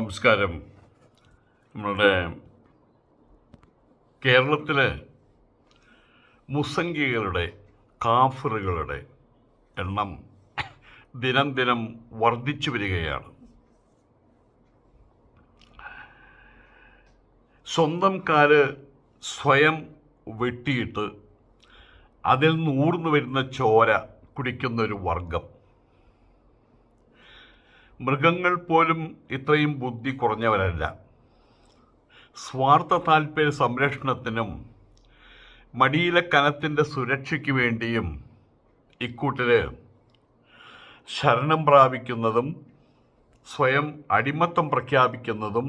നമസ്കാരം. നമ്മളുടെ കേരളത്തിലെ മുസംഗികളുടെ കാഫറുകളുടെ എണ്ണം ദിനം ദിനം വർദ്ധിച്ചു വരികയാണ്. സ്വന്തം കാൽ സ്വയം വെട്ടിയിട്ട് അതിൽ നിന്ന് ഊർന്നു വരുന്ന ചോര കുടിക്കുന്ന ഒരു വർഗം മൃഗങ്ങൾ പോലും ഇത്രയും ബുദ്ധി കുറഞ്ഞവരല്ല. സ്വാർത്ഥ താൽപ്പര്യ സംരക്ഷണത്തിനും മടിയിലെ കനത്തിന്റെ സുരക്ഷയ്ക്ക് വേണ്ടിയും ഇക്കൂട്ടര് ശരണം പ്രാപിക്കുന്നതും സ്വയം അടിമത്തം പ്രഖ്യാപിക്കുന്നതും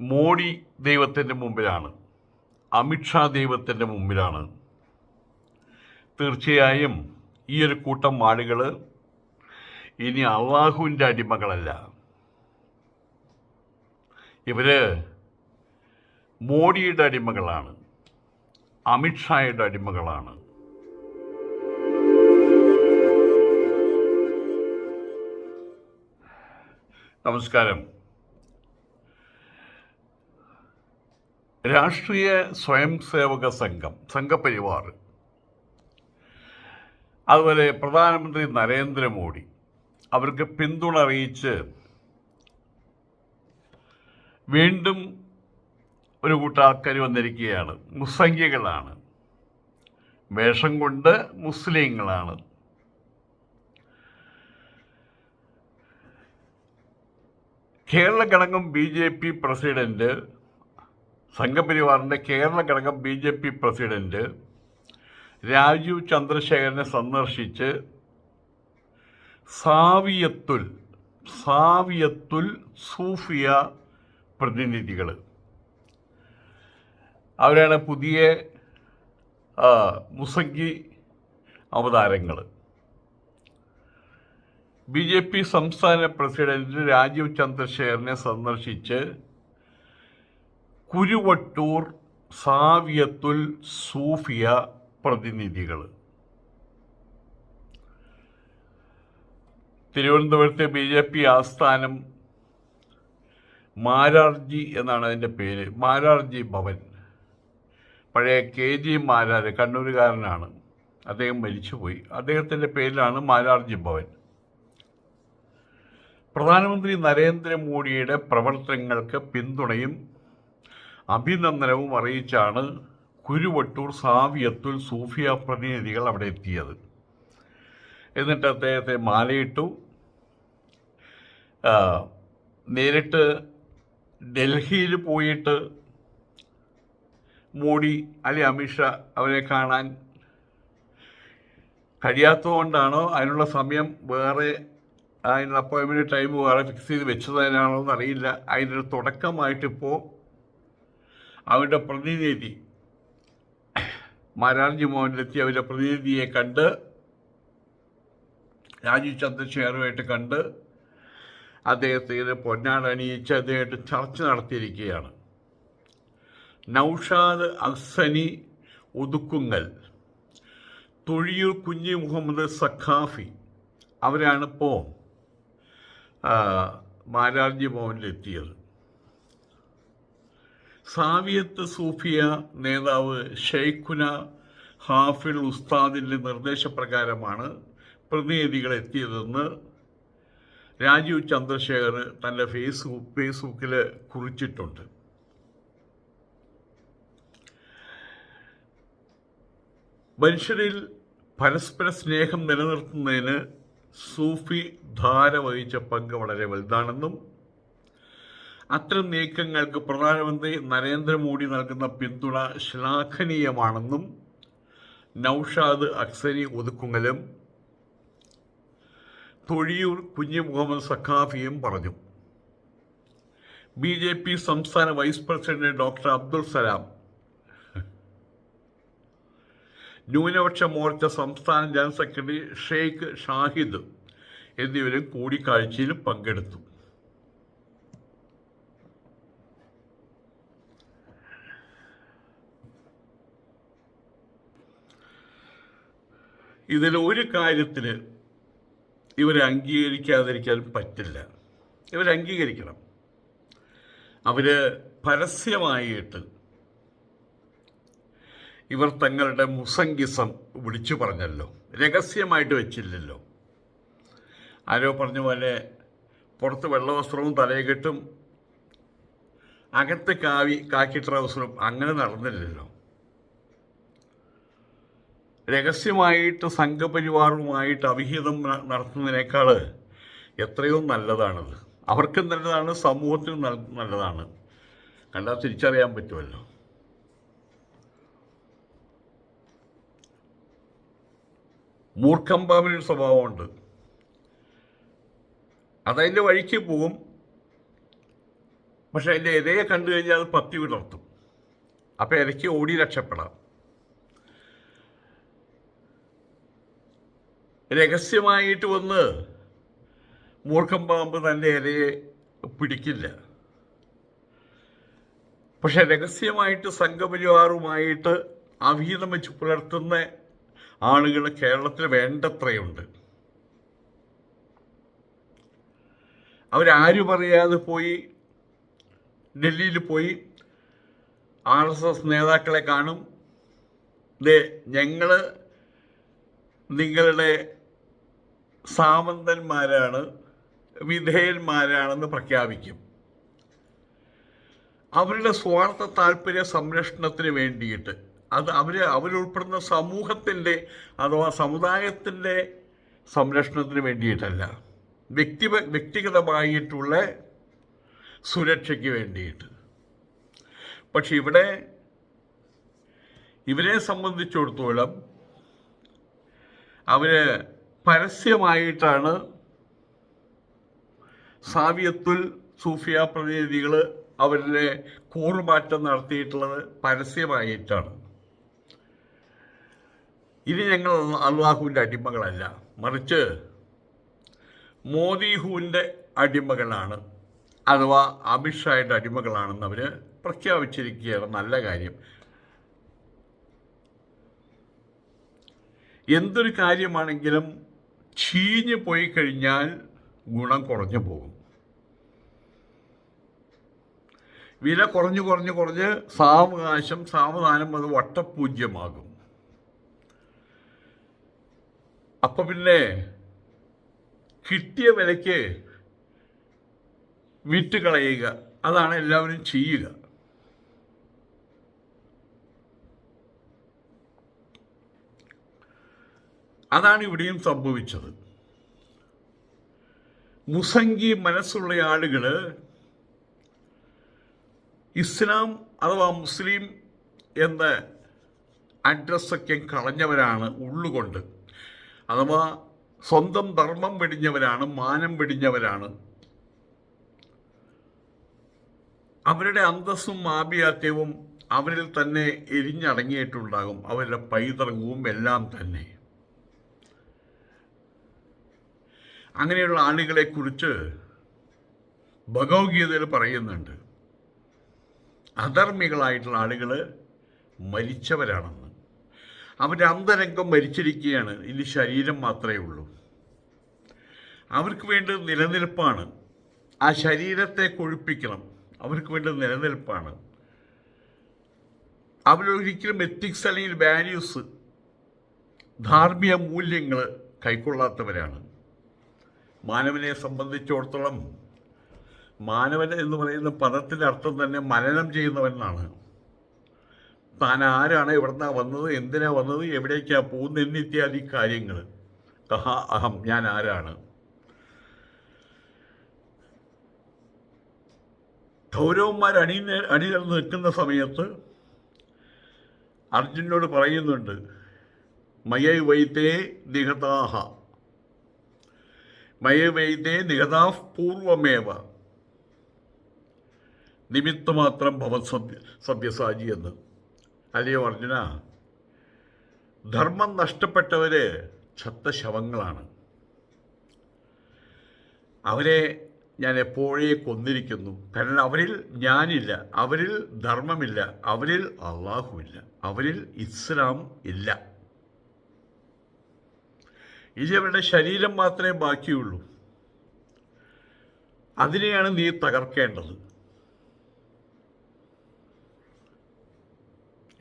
മോഡി ദൈവത്തിന്റെ മുമ്പിലാണ്. അമിത്ഷാ ദൈവത്തിന്റെ മുമ്പിലാണ്. തീർച്ചയായും ഈ ഒരു കൂട്ടം ആളുകൾ ഇനി അള്ളാഹുവിന്റെ അടിമകളല്ല. ഇവർ മോഡിയുടെ അടിമകളാണ്. അമിത്ഷായുടെ അടിമകളാണ്. നമസ്കാരം. രാഷ്ട്രീയ സ്വയം സേവക സംഘം സംഘപരിവാർ. അതുപോലെ പ്രധാനമന്ത്രി നരേന്ദ്രമോദി. അവർക്ക് പിന്തുണ അറിയിച്ച് വീണ്ടും ഒരു കൂട്ടം ആൾക്കാർ വന്നിരിക്കുകയാണ്. മുസംഖ്യകളാണ് വേഷം കൊണ്ട് മുസ്ലിങ്ങളാണ്. കേരള ഘടകം ബി ജെ പി പ്രസിഡന്റ് സംഘപരിവാറിന്റെ കേരള ഘടകം B J P president Rajeev ചന്ദ്രശേഖരനെ സന്ദർശിച്ച് സാവിയത്തുൽ സാവിയത്തുൽ സൂഫിയ പ്രതിനിധികൾ അവരാണ് പുതിയ മുസങ്കി അവതാരങ്ങൾ ബി ജെ പി സംസ്ഥാന പ്രസിഡന്റ് രാജീവ് ചന്ദ്രശേഖരനെ സന്ദർശിച്ച് കുരുവട്ടൂർ സാവിയത്തുൽ സൂഫിയ പ്രതിനിധികൾ തിരുവനന്തപുരത്തെ ബി ജെ പി ആസ്ഥാനം മാരാർജി എന്നാണ് അതിന്റെ പേര്. മാരാർജി ഭവൻ. പഴയ കെ ജി മാരാർ കണ്ണൂരുകാരനാണ്. അദ്ദേഹം മരിച്ചുപോയി. അദ്ദേഹത്തിന്റെ പേരിലാണ് മാരാർജി ഭവൻ. പ്രധാനമന്ത്രി നരേന്ദ്രമോദിയുടെ പ്രവർത്തനങ്ങൾക്ക് പിന്തുണയും അഭിനന്ദനവും അറിയിച്ചാണ് കുരുവട്ടൂർ സാവിയത്തുൽ സൂഫിയ പ്രതിനിധികൾ അവിടെ എത്തിയത്. എന്നിട്ട് അദ്ദേഹത്തെ മാലയിട്ടു നേരിട്ട് ഡൽഹിയിൽ പോയിട്ട് മോഡി അല്ലെ അമിത്ഷാ അവരെ കാണാൻ കഴിയാത്തതുകൊണ്ടാണോ? അതിനുള്ള സമയം വേറെ അതിനുള്ള അപ്പോയിൻമെന്റ് ടൈം വേറെ ഫിക്സ് ചെയ്ത് വെച്ചതിനാണോ എന്നറിയില്ല. അതിന്റെ തുടക്കമായിട്ടിപ്പോൾ അവരുടെ പ്രതിനിധി മാരാർജി മോഹനിലെത്തി അവരുടെ പ്രതിനിധിയെ കണ്ട് രാജീവ് ചന്ദ്രശേഖറുമായിട്ട് കണ്ട് അദ്ദേഹത്തിന് പൊന്നാട് അണിയിച്ച് അദ്ദേഹമായിട്ട് ചർച്ച നടത്തിയിരിക്കുകയാണ്. നൗഷാദ് അഹ്സനി ഒതുക്കുങ്ങൽ തൊഴിയൂർ കുഞ്ഞി മുഹമ്മദ് സഖാഫി അവരാണിപ്പോൾ മാരാർജി ഭവനിലെത്തിയത്. സാവിയത്ത് സൂഫിയ നേതാവ് ഷെയ്ഖുന ഹാഫിൾ ഉസ്താദിന്റെ നിർദ്ദേശപ്രകാരമാണ് പ്രതിനിധികൾ എത്തിയതെന്ന് രാജീവ് ചന്ദ്രശേഖർ തന്റെ ഫേസ്ബുക്ക് ഫേസ്ബുക്കിൽ കുറിച്ചിട്ടുണ്ട്. മനുഷ്യരിൽ പരസ്പര സ്നേഹം നിലനിർത്തുന്നതിന് സൂഫി ധാര വഹിച്ച പങ്ക് വളരെ വലുതാണെന്നും അത്തരം നീക്കങ്ങൾക്ക് പ്രധാനമന്ത്രി നരേന്ദ്രമോദി നൽകുന്ന പിന്തുണ ശ്ലാഘനീയമാണെന്നും നൌഷാദ് അക്സരി ഒതുക്കുങ്ങലും തൊഴിയൂർ കുഞ്ഞു മുഹമ്മദ് സഖാഫിയും പറഞ്ഞു. ബി ജെ പി സംസ്ഥാന vice president doctor Abdul Salam. ന്യൂനപക്ഷ മോർച്ച സംസ്ഥാന ജനറൽ സെക്രട്ടറി ഷെയ്ഖ് ഷാഹിദ് എന്നിവരും കൂടിക്കാഴ്ചയിൽ പങ്കെടുത്തു. ഇതിൽ ഒരു കാര്യത്തിൽ ഇവരെ അംഗീകരിക്കാതിരിക്കാൻ പറ്റില്ല. ഇവർ അംഗീകരിക്കണം. അവർ പരസ്യമായിട്ട് ഇവർ തങ്ങളുടെ മുസംഗിസം വിളിച്ചു പറഞ്ഞല്ലോ. രഹസ്യമായിട്ട് വെച്ചില്ലല്ലോ. ആരോ പറഞ്ഞ പോലെ പുറത്ത് വെള്ളവസ്ത്രവും തലയിൽ കെട്ടും അകത്ത് കാവി കാക്കി ട്രൗസറും അങ്ങനെ നടന്നില്ലല്ലോ. രഹസ്യമായിട്ട് സംഘപരിവാറുമായിട്ട് അവിഹിതം നടത്തുന്നതിനേക്കാൾ എത്രയോ നല്ലതാണത്. അവർക്കും നല്ലതാണ് സമൂഹത്തിനും നല്ലതാണ്. കണ്ടാൽ തിരിച്ചറിയാൻ പറ്റുമല്ലോ. മൂർഖമ്പാവിനൊരു സ്വഭാവമുണ്ട്. അതതിന്റെ വഴിക്ക് പോകും. പക്ഷെ അതിന്റെ ഇരയെ കണ്ടു കഴിഞ്ഞാൽ അത് പത്തി വിടർത്തും. അപ്പോൾ ഇരയ്ക്ക് ഓടി രക്ഷപ്പെടാം. രഹസ്യമായിട്ട് വന്ന് മൂർഖം പാമ്പ് തന്റെ ഇരയെ പിടിക്കില്ല. പക്ഷെ രഹസ്യമായിട്ട് സംഘപരിവാറുമായിട്ട് അഭീതം വെച്ച് പുലർത്തുന്ന ആളുകൾ കേരളത്തിൽ വേണ്ടത്രയുണ്ട്. അവരാരും പറയാതെ പോയി ഡൽഹിയിൽ പോയി ആർ എസ് എസ് നേതാക്കളെ കാണും. ദേ ഞങ്ങൾ നിങ്ങളുടെ സാമന്തന്മാരാണ് വിധേയന്മാരാണെന്ന് പ്രഖ്യാപിക്കും. അവരുടെ സ്വാർത്ഥ താല്പര്യ സംരക്ഷണത്തിന് വേണ്ടിയിട്ട്. അത് അവർ അവരുൾപ്പെടുന്ന സമൂഹത്തിന്റെ അഥവാ സമുദായത്തിന്റെ സംരക്ഷണത്തിന് വേണ്ടിയിട്ടല്ല. വ്യക്തി വ്യക്തിഗതമായിട്ടുള്ള സുരക്ഷയ്ക്ക് വേണ്ടിയിട്ട്. പക്ഷെ ഇവിടെ ഇവരെ സംബന്ധിച്ചിടത്തോളം അവർ പരസ്യമായിട്ടാണ് സാവിയത്തുൽ സൂഫിയ പ്രതിനിധികൾ അവരുടെ കൂറുമാറ്റം നടത്തിയിട്ടുള്ളത് പരസ്യമായിട്ടാണ്. ഇനി ഞങ്ങൾ അള്ളാഹുവിന്റെ അടിമകളല്ല. മറിച്ച് മോദിഹുവിന്റെ അടിമകളാണ് അഥവാ അമിത്ഷായുടെ അടിമകളാണെന്ന് അവർ പ്രഖ്യാപിച്ചിരിക്കുകയാണ്. നല്ല കാര്യം. എന്തൊരു കാര്യമാണെങ്കിലും ചീഞ്ഞു പോയി കഴിഞ്ഞാൽ ഗുണം കുറഞ്ഞു പോകും. വില കുറഞ്ഞു കുറഞ്ഞു കുറഞ്ഞ് സാവകാശം സാവധാനം അത് വട്ടപൂജ്യമാകും. അപ്പം പിന്നെ കിട്ടിയ വിലയ്ക്ക് വിറ്റ് കളയുക അതാണ് എല്ലാവരും ചെയ്യുക. അതാണ് ഇവിടെയും സംഭവിച്ചത്. മുസങ്കി മനസ്സുള്ള ആളുകൾ ഇസ്ലാം അഥവാ മുസ്ലിം എന്ന അഡ്രസ്സൊക്കെ കളഞ്ഞവരാണ് ഉള്ളുകൊണ്ട്. അഥവാ സ്വന്തം ധർമ്മം വെടിഞ്ഞവരാണ് മാനം വെടിഞ്ഞവരാണ്. അവരുടെ അന്തസ്സും ആഭിയാത്യവും അവരിൽ തന്നെ എരിഞ്ഞടങ്ങിയിട്ടുണ്ടാകും. അവരുടെ പൈതൃകവും എല്ലാം തന്നെ. അങ്ങനെയുള്ള ആളുകളെ കുറിച്ച് ഭഗവത്ഗീതയിൽ പറയുന്നുണ്ട്. അധർമ്മികളായിട്ടുള്ള ആളുകൾ മരിച്ചവരാണെന്ന്. അവരുടെ അന്തരംഗം മരിച്ചിരിക്കുകയാണ്. ഇനി ശരീരം മാത്രമേ ഉള്ളൂ. അവർക്ക് വേണ്ടി നിലനിൽപ്പാണ്. ആ ശരീരത്തെ കൊഴുപ്പിക്കണം. അവർക്ക് വേണ്ടി നിലനിൽപ്പാണ്. അവരൊരിക്കലും എത്തിക്സ് അല്ലെങ്കിൽ വാല്യൂസ് ധാർമ്മിക മൂല്യങ്ങൾ കൈക്കൊള്ളാത്തവരാണ്. മാനവനെ സംബന്ധിച്ചിടത്തോളം മാനവൻ എന്ന് പറയുന്ന പദത്തിന്റെ അർത്ഥം തന്നെ മനനം ചെയ്യുന്നവൻ എന്നാണ്. താൻ ആരാണ് എവിടുന്നാ വന്നത് എന്തിനാ വന്നത് എവിടേക്കാ പോകുന്നത് എന്നിത്യാദി കാര്യങ്ങൾ കഹ അഹം ഞാൻ ആരാണ്? കൗരവന്മാർ അണി അണിനിരന്ന് നിൽക്കുന്ന സമയത്ത് അർജുനോട് പറയുന്നുണ്ട് മയ വൈത്തേ നിഹതാഹ മയ വൈത്തേ നിഹതാ പൂർവമേവ നിമിത്തമാത്രം ഭവത് സത്യ സത്യസാജി എന്ന്. അല്ലയോ അർജുന? ധർമ്മം നഷ്ടപ്പെട്ടവര് ശവങ്ങളാണ് അവരെ ഞാൻ എപ്പോഴേ കൊന്നിരിക്കുന്നു? കാരണം അവരിൽ ഞാനില്ല അവരിൽ ധർമ്മമില്ല അവരിൽ അള്ളാഹുവില്ല അവരിൽ ഇസ്ലാം ഇല്ല. ഇനി അവരുടെ ശരീരം മാത്രമേ ബാക്കിയുള്ളൂ. അതിനെയാണ് നീ തകർക്കേണ്ടത്.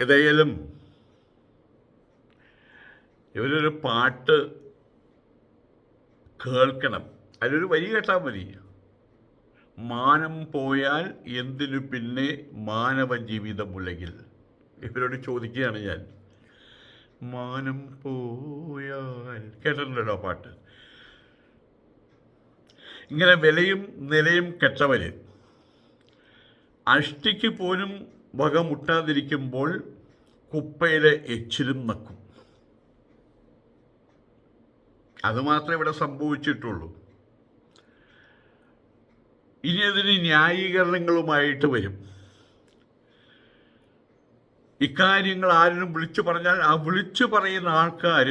ഏതായാലും ഇവരൊരു പാട്ട് കേൾക്കണം. അതിലൊരു വരി കേട്ടാൽ മതി. മാനം പോയാൽ എന്തിനു പിന്നെ മാനവ ജീവിതം ഉലകിൽ ഇവരോട് ചോദിക്കുകയാണ് ഞാൻ. മാനം പോയാൽ. കേട്ടിട്ടുണ്ടല്ലോ പാട്ട്? ഇങ്ങനെ വിലയും നിലയും കെട്ടവര്. അഷ്ടിക്ക് പോലും വക മുട്ടാതിരിക്കുമ്പോൾ കുപ്പയിലെ എച്ചിലും നക്കും. അതുമാത്രമേ ഇവിടെ സംഭവിച്ചിട്ടുള്ളൂ. ഇനി അതിന് ന്യായീകരണങ്ങളുമായിട്ട് വരും. ഇക്കാര്യങ്ങൾ ആരും വിളിച്ചു പറഞ്ഞാൽ ആ വിളിച്ചു പറയുന്ന ആൾക്കാർ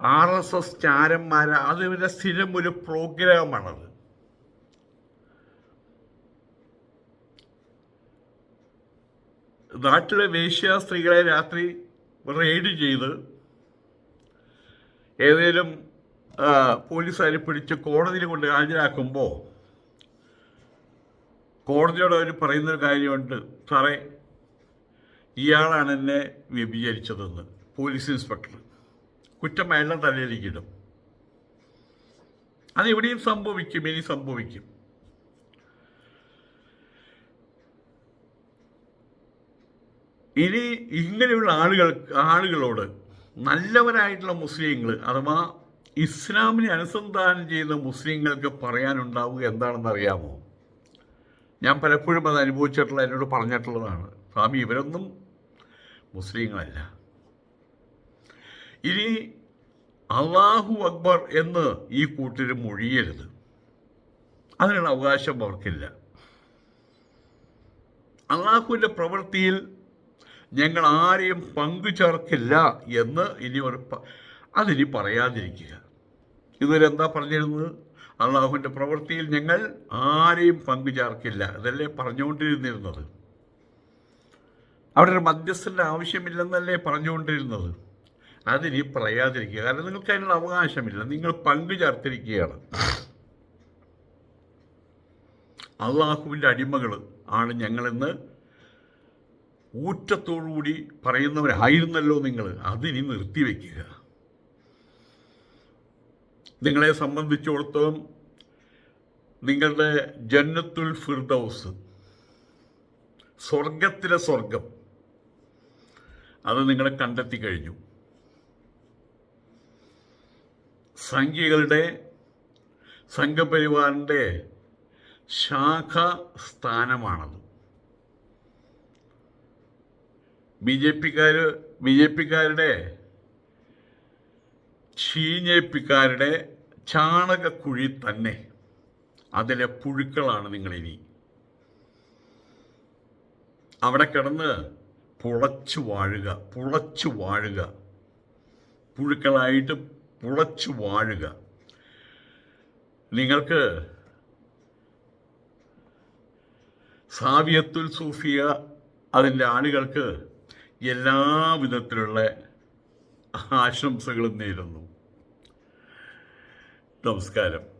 ആർ എസ് എസ് ചാരന്മാർ അത് ഇവരുടെ സ്ഥിരം ഒരു പ്രോഗ്രാമാണത്. നാട്ടിലെ വേശ്യ സ്ത്രീകളെ രാത്രി റെയ്ഡ് ചെയ്ത് ഏതെങ്കിലും പോലീസുകാർ പിടിച്ച് കോടതിയിൽ കൊണ്ട് ഹാജരാക്കുമ്പോൾ കോടതിയോട് അവർ പറയുന്നൊരു കാര്യമുണ്ട്. സാറേ ഇയാളാണ് എന്നെ വ്യഭിചരിച്ചതെന്ന് പോലീസ് ഇൻസ്പെക്ടർ കുറ്റം അയാളുടെ തലയിലേക്കിടും അത് എവിടെയും സംഭവിക്കും ഇനി സംഭവിക്കും. ഇനി ഇങ്ങനെയുള്ള ആളുകൾ ആളുകളോട് നല്ലവരായിട്ടുള്ള മുസ്ലിങ്ങൾ അഥവാ ഇസ്ലാമിനെ അനുസന്ധാനം ചെയ്യുന്ന മുസ്ലിങ്ങൾക്ക് പറയാനുണ്ടാവുക എന്താണെന്ന് അറിയാമോ ഞാൻ പലപ്പോഴും അത് അനുഭവിച്ചിട്ടുള്ള എന്നോട് പറഞ്ഞിട്ടുള്ളതാണ്. സ്വാമി ഇവരൊന്നും മുസ്ലിങ്ങളല്ല. ഇനി അള്ളാഹു അക്ബർ എന്ന് ഈ കൂട്ടർ മൊഴിയരുത്. അതിനുള്ള അവകാശം അവർക്കില്ല. അള്ളാഹുവിന്റെ പ്രവൃത്തിയിൽ ഞങ്ങൾ ആരെയും പങ്കു ചേർക്കില്ല എന്ന് ഇനി ഒരു അതിനി പറയാതിരിക്കുക. ഇതുവരെ എന്താ പറഞ്ഞിരുന്നത്? അള്ളാഹുവിന്റെ പ്രവൃത്തിയിൽ ഞങ്ങൾ ആരെയും പങ്കു ചേർക്കില്ല ഇതല്ലേ പറഞ്ഞുകൊണ്ടിരുന്നിരുന്നത്? അവിടെ ഒരു മധ്യസ്ഥന്റെ ആവശ്യമില്ലെന്നല്ലേ പറഞ്ഞുകൊണ്ടിരുന്നത്. അതിനി പറയാതിരിക്കുക. കാരണം നിങ്ങൾക്ക് അതിനുള്ള അവകാശമില്ല. നിങ്ങൾ പങ്കു ചേർത്തിരിക്കുകയാണ്. അള്ളാഹുവിന്റെ അടിമകൾ ആണ് ഞങ്ങളെന്ന് ഊറ്റത്തോടുകൂടി പറയുന്നവരായിരുന്നല്ലോ നിങ്ങൾ. അതിനി നിർത്തിവെക്കുക. നിങ്ങളെ സംബന്ധിച്ചിടത്തോളം നിങ്ങളുടെ ജന്നത്തുൽ ഫിർദൗസ് സ്വർഗത്തിലെ സ്വർഗം അത് നിങ്ങളെ കണ്ടെത്തി കഴിഞ്ഞു. സംഖ്യകളുടെ സംഘപരിവാറിന്റെ ശാഖ സ്ഥാനമാണത്. ബി ജെ പിക്കാർ ബി ജെ പിക്കാരുടെ ചീഞ്ഞേപ്പിക്കാരുടെ ചാണകക്കുഴി തന്നെ അതിലെ പുഴുക്കളാണ് നിങ്ങളിനി. അവിടെ കിടന്ന് പുളച്ചു വാഴുക പുളച്ചു വാഴുക. പുഴുക്കളായിട്ട് പുളച്ചു വാഴുക. നിങ്ങൾക്ക് സാവിയത്തുൽ സൂഫിയ അതിന്റെ ആളുകൾക്ക് എല്ലാ വിധത്തിലുള്ള ആശംസകളും നേരുന്നു. നമസ്കാരം.